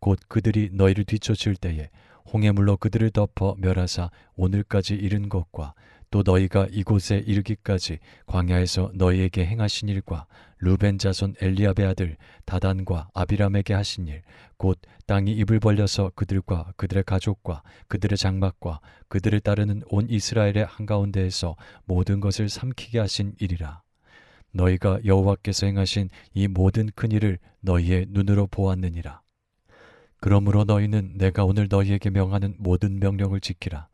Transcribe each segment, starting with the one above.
곧 그들이 너희를 뒤쫓을 때에 홍해물로 그들을 덮어 멸하사 오늘까지 이른 것과 또 너희가 이곳에 이르기까지 광야에서 너희에게 행하신 일과 루벤 자손 엘리압의 아들 다단과 아비람에게 하신 일 곧 땅이 입을 벌려서 그들과 그들의 가족과 그들의 장막과 그들을 따르는 온 이스라엘의 한가운데에서 모든 것을 삼키게 하신 일이라. 너희가 여호와께서 행하신 이 모든 큰 일을 너희의 눈으로 보았느니라 그러므로 너희는 내가 오늘 너희에게 명하는 모든 명령을 지키라.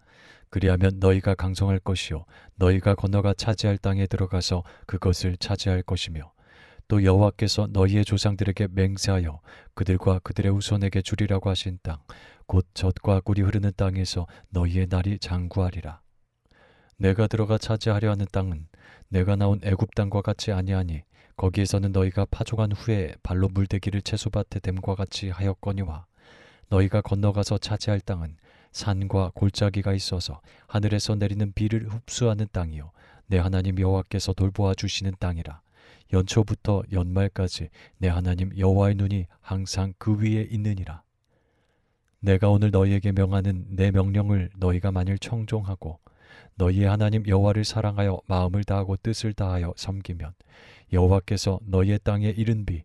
그리하면 너희가 강성할 것이요 너희가 건너가 차지할 땅에 들어가서 그것을 차지할 것이며 또 여호와께서 너희의 조상들에게 맹세하여 그들과 그들의 후손에게 주리라고 하신 땅 곧 젖과 꿀이 흐르는 땅에서 너희의 날이 장구하리라. 내가 들어가 차지하려 하는 땅은 내가 나온 애굽 땅과 같이 아니하니 거기에서는 너희가 파종한 후에 발로 물대기를 채소밭에 댐과 같이 하였거니와 너희가 건너가서 차지할 땅은 산과 골짜기가 있어서 하늘에서 내리는 비를 흡수하는 땅이요. 내 하나님 여호와께서 돌보아 주시는 땅이라. 연초부터 연말까지 내 하나님 여호와의 눈이 항상 그 위에 있느니라. 내가 오늘 너희에게 명하는 내 명령을 너희가 만일 청종하고 너희의 하나님 여호와를 사랑하여 마음을 다하고 뜻을 다하여 섬기면 여호와께서 너희의 땅에 이른 비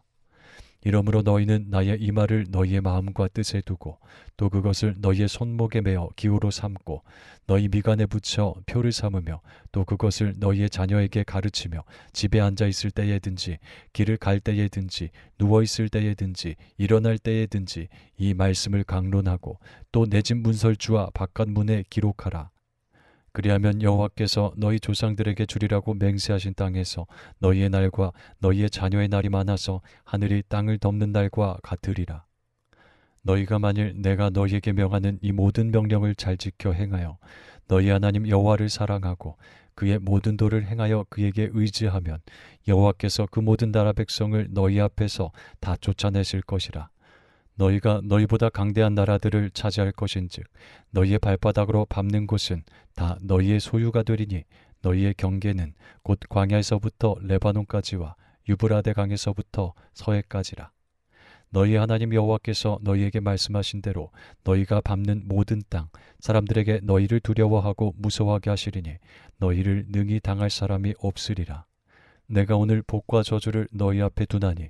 이러므로 너희는 나의 이 말을 너희의 마음과 뜻에 두고 또 그것을 너희의 손목에 매어 기호로 삼고 너희 미간에 붙여 표를 삼으며 또 그것을 너희의 자녀에게 가르치며 집에 앉아 있을 때에든지 길을 갈 때에든지 누워 있을 때에든지 일어날 때에든지 이 말씀을 강론하고 또 내 집 문설주와 바깥 문에 기록하라 그리하면 여호와께서 너희 조상들에게 주리라고 맹세하신 땅에서 너희의 날과 너희의 자녀의 날이 많아서 하늘이 땅을 덮는 날과 같으리라. 너희가 만일 내가 너희에게 명하는 이 모든 명령을 잘 지켜 행하여 너희 하나님 여호와를 사랑하고 그의 모든 도를 행하여 그에게 의지하면 여호와께서 그 모든 나라 백성을 너희 앞에서 다 쫓아내실 것이라. 너희가 너희보다 강대한 나라들을 차지할 것인즉 너희의 발바닥으로 밟는 곳은 다 너희의 소유가 되리니 너희의 경계는 곧 광야에서부터 레바논까지와 유브라데 강에서부터 서해까지라. 너희 하나님 여호와께서 너희에게 말씀하신 대로 너희가 밟는 모든 땅 사람들에게 너희를 두려워하고 무서워하게 하시리니 너희를 능히 당할 사람이 없으리라. 내가 오늘 복과 저주를 너희 앞에 두나니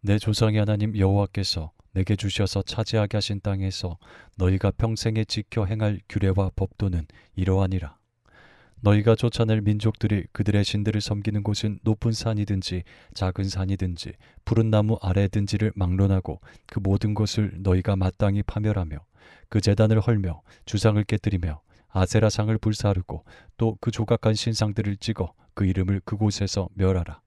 내 조상의 하나님 여호와께서 내게 주셔서 차지하게 하신 땅에서 너희가 평생에 지켜 행할 규례와 법도는 이러하니라. 너희가 쫓아낼 민족들이 그들의 신들을 섬기는 곳은 높은 산이든지 작은 산이든지 푸른 나무 아래든지를 막론하고 그 모든 것을 너희가 마땅히 파멸하며 그 재단을 헐며 주상을 깨뜨리며 아세라상을 불사르고 또 그 조각한 신상들을 찍어 그 이름을 그곳에서 멸하라.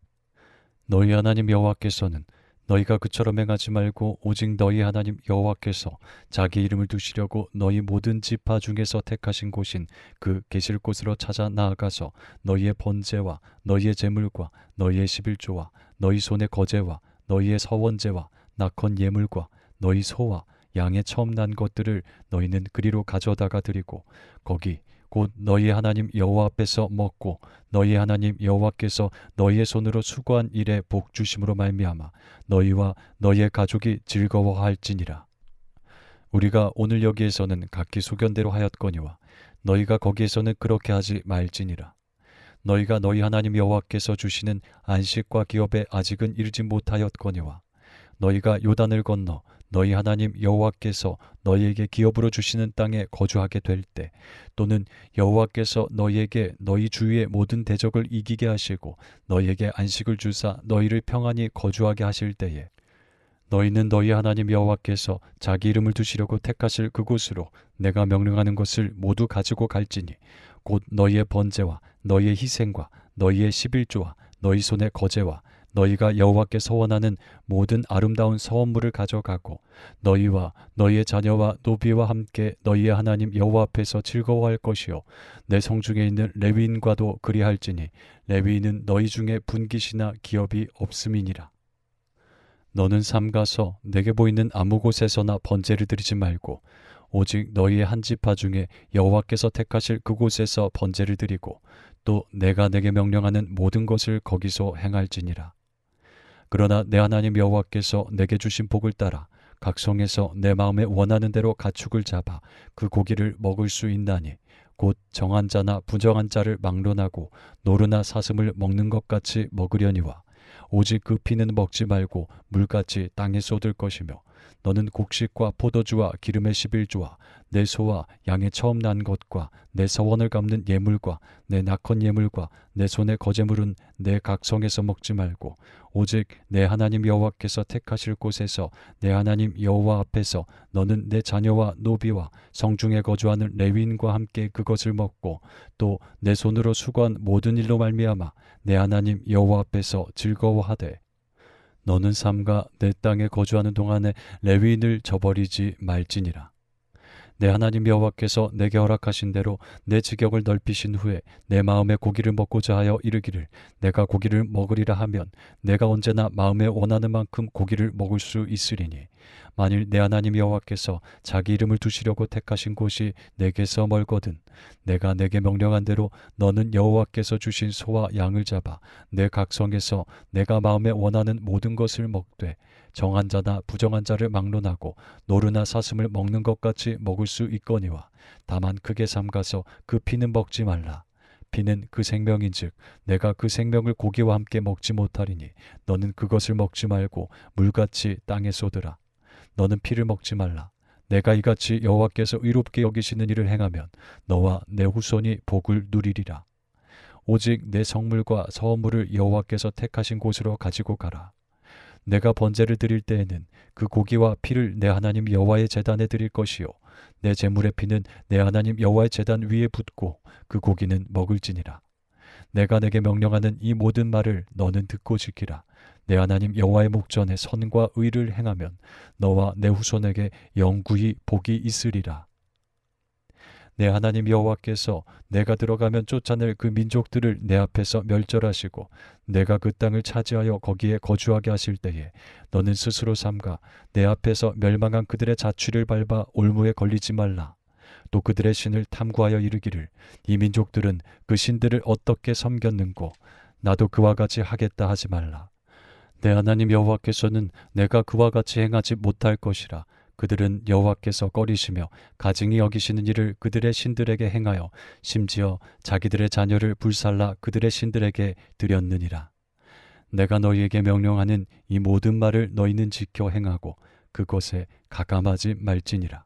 너희 하나님 여호와께서는 너희가 그처럼 행하지 말고 오직 너희 하나님 여호와께서 자기 이름을 두시려고 너희 모든 지파 중에서 택하신 곳인 그 계실 곳으로 찾아 나아가서 너희의 번제와 너희의 제물과 너희의 십일조와 너희 손의 거제와 너희의 서원제와 낙헌 예물과 너희 소와 양의 처음 난 것들을 너희는 그리로 가져다가 드리고 거기 곧 너희 하나님 여호와 앞에서 먹고 너희 하나님 여호와께서 너희의 손으로 수고한 일에 복 주심으로 말미암아 너희와 너희의 가족이 즐거워할지니라. 우리가 오늘 여기에서는 각기 소견대로 하였거니와 너희가 거기에서는 그렇게 하지 말지니라. 너희가 너희 하나님 여호와께서 주시는 안식과 기업에 아직은 이르지 못하였거니와 너희가 요단을 건너 너희 하나님 여호와께서 너희에게 기업으로 주시는 땅에 거주하게 될 때 또는 여호와께서 너희에게 너희 주위의 모든 대적을 이기게 하시고 너희에게 안식을 주사 너희를 평안히 거주하게 하실 때에 너희는 너희 하나님 여호와께서 자기 이름을 두시려고 택하실 그곳으로 내가 명령하는 것을 모두 가지고 갈지니 곧 너희의 번제와 너희의 희생과 너희의 십일조와 너희 손의 거제와 너희가 여호와께 서 원하는 모든 아름다운 서원물을 가져가고 너희와 너희의 자녀와 노비와 함께 너희의 하나님 여호와 앞에서 즐거워할 것이요 내 성 중에 있는 레위인과도 그리할지니 레위인은 너희 중에 분깃이나 기업이 없음이니라. 너는 삼가서 내게 보이는 아무 곳에서나 번제를 드리지 말고 오직 너희의 한 지파 중에 여호와께서 택하실 그곳에서 번제를 드리고 또 내가 내게 명령하는 모든 것을 거기서 행할지니라 그러나 내 하나님 여호와께서 내게 주신 복을 따라 각 성에서 내 마음에 원하는 대로 가축을 잡아 그 고기를 먹을 수 있나니 곧 정한 자나 부정한 자를 막론하고 노르나 사슴을 먹는 것 같이 먹으려니와 오직 그 피는 먹지 말고 물같이 땅에 쏟을 것이며 너는 곡식과 포도주와 기름의 십일주와 내 소와 양의 처음 난 것과 내 서원을 갚는 예물과 내 낙헌 예물과 내 손의 거제물은 내 각성에서 먹지 말고 오직 내 하나님 여호와께서 택하실 곳에서 내 하나님 여호와 앞에서 너는 내 자녀와 노비와 성중에 거주하는 레위인과 함께 그것을 먹고 또 내 손으로 수고한 모든 일로 말미암아 내 하나님 여호와 앞에서 즐거워하되 너는 삼가 내 땅에 거주하는 동안에 레위인을 저버리지 말지니라. 내 하나님 여호와께서 내게 허락하신 대로 내 지경을 넓히신 후에 내 마음에 고기를 먹고자 하여 이르기를 내가 고기를 먹으리라 하면 내가 언제나 마음에 원하는 만큼 고기를 먹을 수 있으리니 만일 내 하나님 여호와께서 자기 이름을 두시려고 택하신 곳이 내게서 멀거든 내가 내게 명령한 대로 너는 여호와께서 주신 소와 양을 잡아 내 각성에서 내가 마음에 원하는 모든 것을 먹되 정한 자나 부정한 자를 막론하고 노르나 사슴을 먹는 것 같이 먹을 수 있거니와 다만 크게 삼가서 그 피는 먹지 말라. 피는 그 생명인즉 내가 그 생명을 고기와 함께 먹지 못하리니 너는 그것을 먹지 말고 물같이 땅에 쏟으라 너는 피를 먹지 말라. 내가 이같이 여호와께서 의롭게 여기시는 일을 행하면 너와 내 후손이 복을 누리리라. 오직 내 성물과 서물을 여호와께서 택하신 곳으로 가지고 가라. 내가 번제를 드릴 때에는 그 고기와 피를 내 하나님 여호와의 제단에 드릴 것이요. 내 제물의 피는 내 하나님 여호와의 제단 위에 붓고 그 고기는 먹을지니라 내가 내게 명령하는 이 모든 말을 너는 듣고 지키라 내 하나님 여호와의 목전에 선과 의를 행하면 너와 내 후손에게 영구히 복이 있으리라 내 하나님 여호와께서 내가 들어가면 쫓아낼 그 민족들을 내 앞에서 멸절하시고 내가 그 땅을 차지하여 거기에 거주하게 하실 때에 너는 스스로 삼가 내 앞에서 멸망한 그들의 자취를 밟아 올무에 걸리지 말라. 또 그들의 신을 탐구하여 이르기를 이 민족들은 그 신들을 어떻게 섬겼는고 나도 그와 같이 하겠다 하지 말라. 내 하나님 여호와께서는 내가 그와 같이 행하지 못할 것이라. 그들은 여호와께서 꺼리시며 가증히 여기시는 일을 그들의 신들에게 행하여 심지어 자기들의 자녀를 불살라 그들의 신들에게 드렸느니라. 내가 너희에게 명령하는 이 모든 말을 너희는 지켜 행하고 그것에 가감하지 말지니라.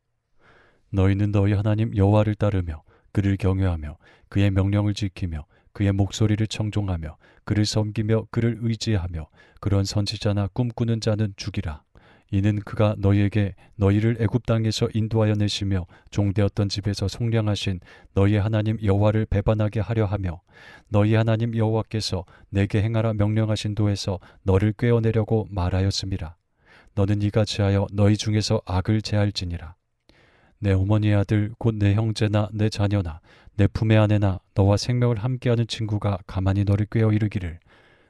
너희는 너희 하나님 여호와를 따르며 그를 경외하며 그의 명령을 지키며 그의 목소리를 청종하며 그를 섬기며 그를 의지하며 그런 선지자나 꿈꾸는 자는 죽이라. 이는 그가 너희에게 너희를 애굽 땅에서 인도하여 내시며 종되었던 집에서 속량하신 너희 하나님 여호와를 배반하게 하려 하며 너희 하나님 여호와께서 내게 행하라 명령하신 도에서 너를 꿰어내려고 말하였음이라. 너는 이같이 하여 너희 중에서 악을 제할지니라. 내 어머니의 아들 곧 내 형제나 내 자녀나 내 품의 아내나 너와 생명을 함께하는 친구가 가만히 너를 꿰어 이르기를.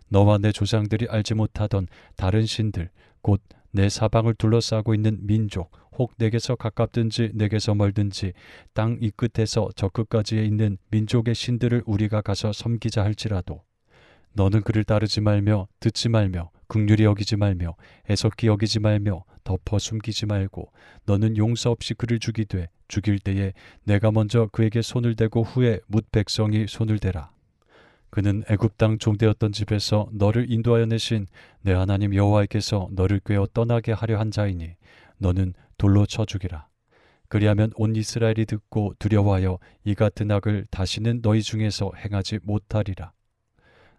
너와 내 조상들이 알지 못하던 다른 신들 곧 내 사방을 둘러싸고 있는 민족 혹 내게서 가깝든지 내게서 멀든지 땅 이 끝에서 저 끝까지에 있는 민족의 신들을 우리가 가서 섬기자 할지라도. 너는 그를 따르지 말며 듣지 말며 극률이 여기지 말며 애석히 여기지 말며 덮어 숨기지 말고 너는 용서 없이 그를 죽이되 죽일 때에 내가 먼저 그에게 손을 대고 후에 뭇 백성이 손을 대라. 그는 애굽 땅 종되었던 집에서 너를 인도하여 내신 내 하나님 여호와께서 너를 꿰어 떠나게 하려 한 자이니 너는 돌로 쳐 죽이라. 그리하면 온 이스라엘이 듣고 두려워하여 이 같은 악을 다시는 너희 중에서 행하지 못하리라.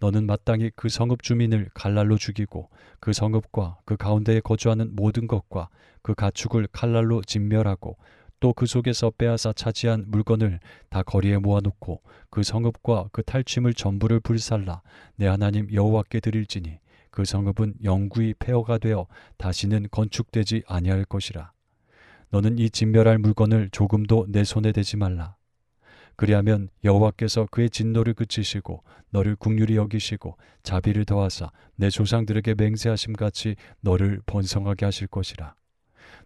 너는 마땅히 그 성읍 주민을 칼날로 죽이고 그 성읍과 그 가운데에 거주하는 모든 것과 그 가축을 칼날로 진멸하고 또 그 속에서 빼앗아 차지한 물건을 다 거리에 모아놓고 그 성읍과 그 탈취물 전부를 불살라 내 하나님 여호와께 드릴지니 그 성읍은 영구히 폐허가 되어 다시는 건축되지 아니할 것이라. 너는 이 진멸할 물건을 조금도 내 손에 대지 말라. 그리하면 여호와께서 그의 진노를 그치시고 너를 국률이 여기시고 자비를 더하사 내 조상들에게 맹세하심 같이 너를 번성하게 하실 것이라.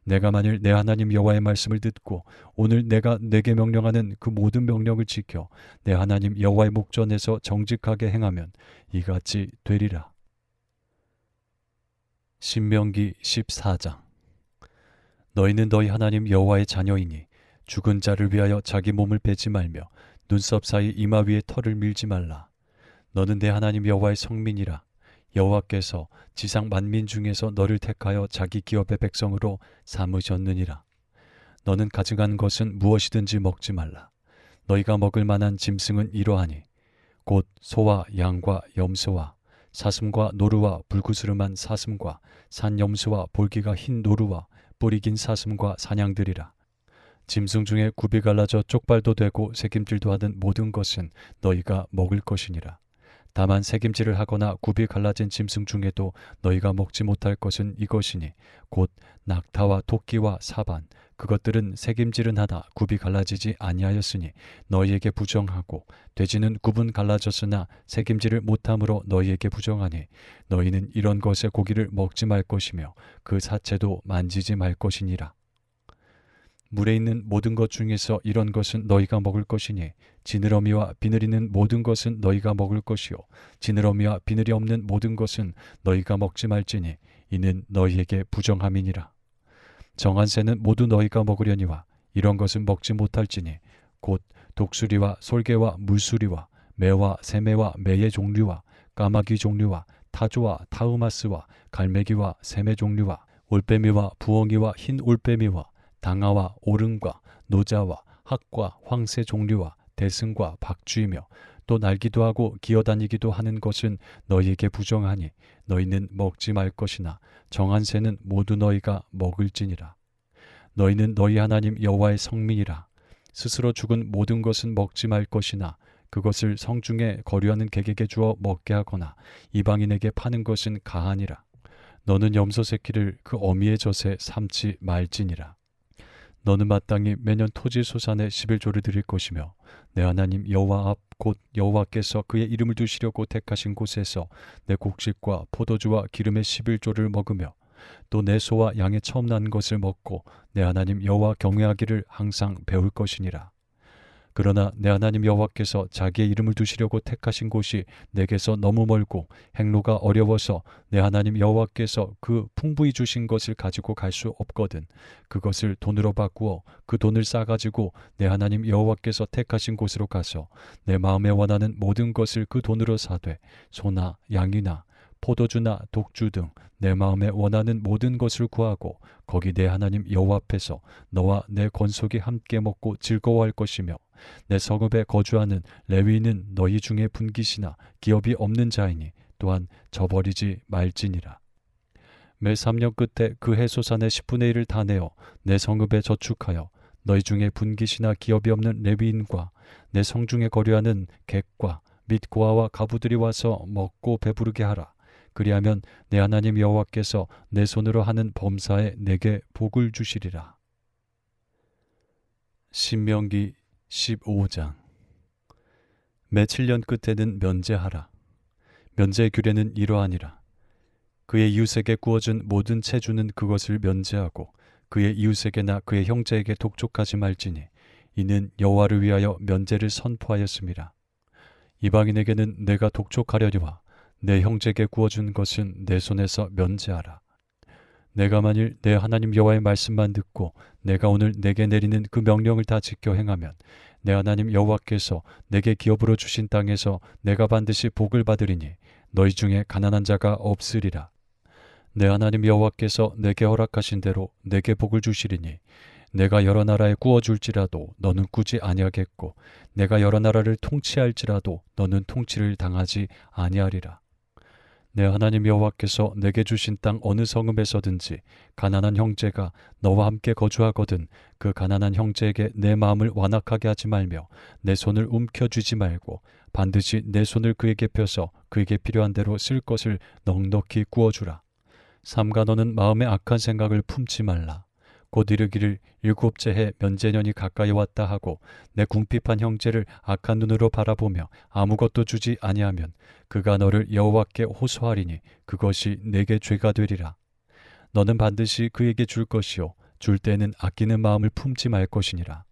내가 만일 내 하나님 여호와의 말씀을 듣고 오늘 내가 내게 명령하는 그 모든 명령을 지켜 내 하나님 여호와의 목전에서 정직하게 행하면 이같이 되리라. 신명기 14장 너희는 너희 하나님 여호와의 자녀이니 죽은 자를 위하여 자기 몸을 빼지 말며 눈썹 사이 이마 위에 털을 밀지 말라. 너는 내 하나님 여호와의 성민이라. 여호와께서 지상 만민 중에서 너를 택하여 자기 기업의 백성으로 삼으셨느니라. 너는 가져간 것은 무엇이든지 먹지 말라. 너희가 먹을 만한 짐승은 이러하니 곧 소와 양과 염소와 사슴과 노루와 불구스름한 사슴과 산염소와 볼기가 흰 노루와 뿌리 긴 사슴과 사냥들이라. 짐승 중에 굽이 갈라져 쪽발도 되고 새김질도 하는 모든 것은 너희가 먹을 것이니라. 다만 새김질을 하거나 굽이 갈라진 짐승 중에도 너희가 먹지 못할 것은 이것이니 곧 낙타와 토끼와 사반 그것들은 새김질은 하나 굽이 갈라지지 아니하였으니 너희에게 부정하고 돼지는 굽은 갈라졌으나 새김질을 못함으로 너희에게 부정하니 너희는 이런 것의 고기를 먹지 말 것이며 그 사체도 만지지 말 것이니라 물에 있는 모든 것 중에서 이런 것은 너희가 먹을 것이니 지느러미와 비늘 있는 모든 것은 너희가 먹을 것이요 지느러미와 비늘이 없는 모든 것은 너희가 먹지 말지니 이는 너희에게 부정함이니라. 정한 새는 모두 너희가 먹으려니와 이런 것은 먹지 못할지니 곧 독수리와 솔개와 물수리와 매와 새매와 매의 종류와 까마귀 종류와 타조와 타우마스와 갈매기와 새매 종류와 올빼미와 부엉이와 흰 올빼미와 당아와 오름과 노자와 학과 황새 종류와 대승과 박쥐이며 또 날기도 하고 기어다니기도 하는 것은 너희에게 부정하니 너희는 먹지 말 것이나 정한 새는 모두 너희가 먹을지니라. 너희는 너희 하나님 여호와의 성민이라. 스스로 죽은 모든 것은 먹지 말 것이나 그것을 성중에 거류하는 객에게 주어 먹게 하거나 이방인에게 파는 것은 가하니라. 너는 염소 새끼를 그 어미의 젖에 삼지 말지니라. 너는 마땅히 매년 토지 소산의 11조를 드릴 것이며 내 하나님 여호와 앞 곧 여호와께서 그의 이름을 두시려고 택하신 곳에서 내 곡식과 포도주와 기름의 11조를 먹으며 또 내 소와 양의 처음 난 것을 먹고 내 하나님 여호와 경외하기를 항상 배울 것이니라. 그러나 내 하나님 여호와께서 자기의 이름을 두시려고 택하신 곳이 내게서 너무 멀고 행로가 어려워서 내 하나님 여호와께서 그 풍부히 주신 것을 가지고 갈 수 없거든. 그것을 돈으로 바꾸어 그 돈을 싸가지고 내 하나님 여호와께서 택하신 곳으로 가서 내 마음에 원하는 모든 것을 그 돈으로 사되 소나 양이나 포도주나 독주 등 내 마음에 원하는 모든 것을 구하고 거기 내 하나님 여호와 앞에서 너와 내 권속이 함께 먹고 즐거워할 것이며 내 성읍에 거주하는 레위인은 너희 중에 분깃이나 기업이 없는 자이니 또한 저버리지 말지니라. 매 3년 끝에 그 해소산의 10분의 1을 다 내어 내 성읍에 저축하여 너희 중에 분깃이나 기업이 없는 레위인과 내 성중에 거류하는 객과 및 고아와 가부들이 와서 먹고 배부르게 하라. 그리하면 내 하나님 여호와께서 내 손으로 하는 범사에 내게 복을 주시리라. 신명기 15장 매 7년 끝에는 면제하라. 면제 규례는 이러하니라. 그의 이웃에게 구워준 모든 채주는 그것을 면제하고 그의 이웃에게나 그의 형제에게 독촉하지 말지니 이는 여호와를 위하여 면제를 선포하였습니다. 이방인에게는 내가 독촉하려니와 내 형제에게 구워준 것은 내 손에서 면제하라. 내가 만일 내 하나님 여호와의 말씀만 듣고 내가 오늘 내게 내리는 그 명령을 다 지켜 행하면 내 하나님 여호와께서 내게 기업으로 주신 땅에서 내가 반드시 복을 받으리니 너희 중에 가난한 자가 없으리라. 내 하나님 여호와께서 내게 허락하신 대로 내게 복을 주시리니 내가 여러 나라에 구워 줄지라도 너는 꾸지 아니하겠고 내가 여러 나라를 통치할지라도 너는 통치를 당하지 아니하리라. 내 하나님 여호와께서 내게 주신 땅 어느 성읍에서든지 가난한 형제가 너와 함께 거주하거든 그 가난한 형제에게 내 마음을 완악하게 하지 말며 내 손을 움켜쥐지 말고 반드시 내 손을 그에게 펴서 그에게 필요한 대로 쓸 것을 넉넉히 구워주라. 삼가 너는 마음에 악한 생각을 품지 말라. 곧 이르기를 일곱째 해 면제년이 가까이 왔다 하고 내 궁핍한 형제를 악한 눈으로 바라보며 아무것도 주지 아니하면 그가 너를 여호와께 호소하리니 그것이 내게 죄가 되리라. 너는 반드시 그에게 줄 것이요 줄 때는 아끼는 마음을 품지 말 것이니라.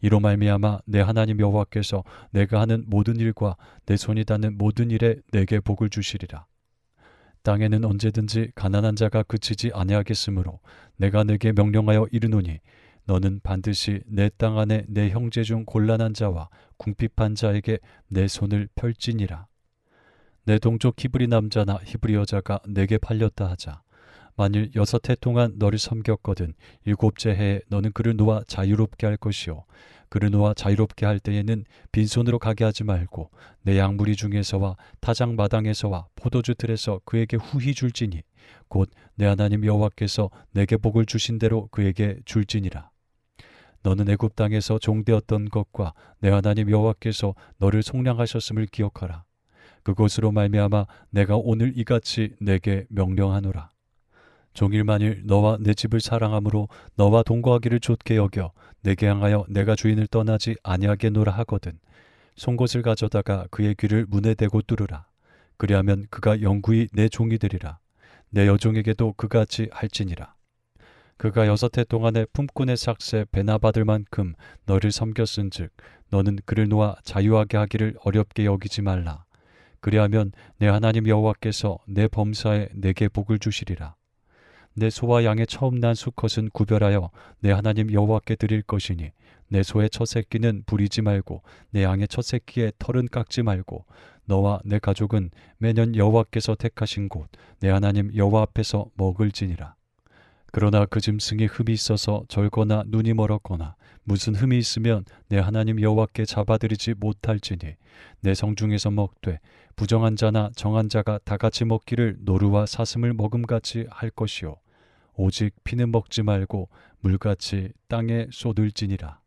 이로 말미암아 내 하나님 여호와께서 내가 하는 모든 일과 내 손이 닿는 모든 일에 내게 복을 주시리라. 땅에는 언제든지 가난한 자가 그치지 아니하겠으므로 내가 내게 명령하여 이르노니 너는 반드시 내 땅 안에 내 형제 중 곤란한 자와 궁핍한 자에게 내 손을 펼지니라. 내 동족 히브리 남자나 히브리 여자가 내게 팔렸다 하자. 만일 여섯 해 동안 너를 섬겼거든 일곱째 해에 너는 그를 놓아 자유롭게 할 것이요. 그를 놓아 자유롭게 할 때에는 빈손으로 가게 하지 말고 내 양무리 중에서와 타작 마당에서와 포도주 틀에서 그에게 후히 줄지니 곧 내 하나님 여호와께서 내게 복을 주신 대로 그에게 줄지니라. 너는 애굽 땅에서 종되었던 것과 내 하나님 여호와께서 너를 속량하셨음을 기억하라. 그것으로 말미암아 내가 오늘 이같이 내게 명령하노라 종일 만일 너와 내 집을 사랑함으로 너와 동거하기를 좋게 여겨 내게 향하여 내가 주인을 떠나지 아니하게 노라 하거든. 송곳을 가져다가 그의 귀를 문에 대고 뚫으라. 그리하면 그가 영구히 내 종이 되리라. 내 여종에게도 그같이 할지니라. 그가 여섯 해 동안에 품꾼의 삭새 배나 받을 만큼 너를 섬겼은즉 너는 그를 놓아 자유하게 하기를 어렵게 여기지 말라. 그리하면 내 하나님 여호와께서 내 범사에 내게 복을 주시리라 내 소와 양의 처음 난 수컷은 구별하여 내 하나님 여호와께 드릴 것이니 내 소의 첫 새끼는 부리지 말고 내 양의 첫 새끼의 털은 깎지 말고 너와 내 가족은 매년 여호와께서 택하신 곳 내 하나님 여호와 앞에서 먹을지니라. 그러나 그 짐승이 흠이 있어서 절거나 눈이 멀었거나 무슨 흠이 있으면 내 하나님 여호와께 잡아들이지 못할지니 내 성중에서 먹되 부정한 자나 정한 자가 다 같이 먹기를 노루와 사슴을 먹음같이 할 것이요. 오직 피는 먹지 말고 물같이 땅에 쏟을지니라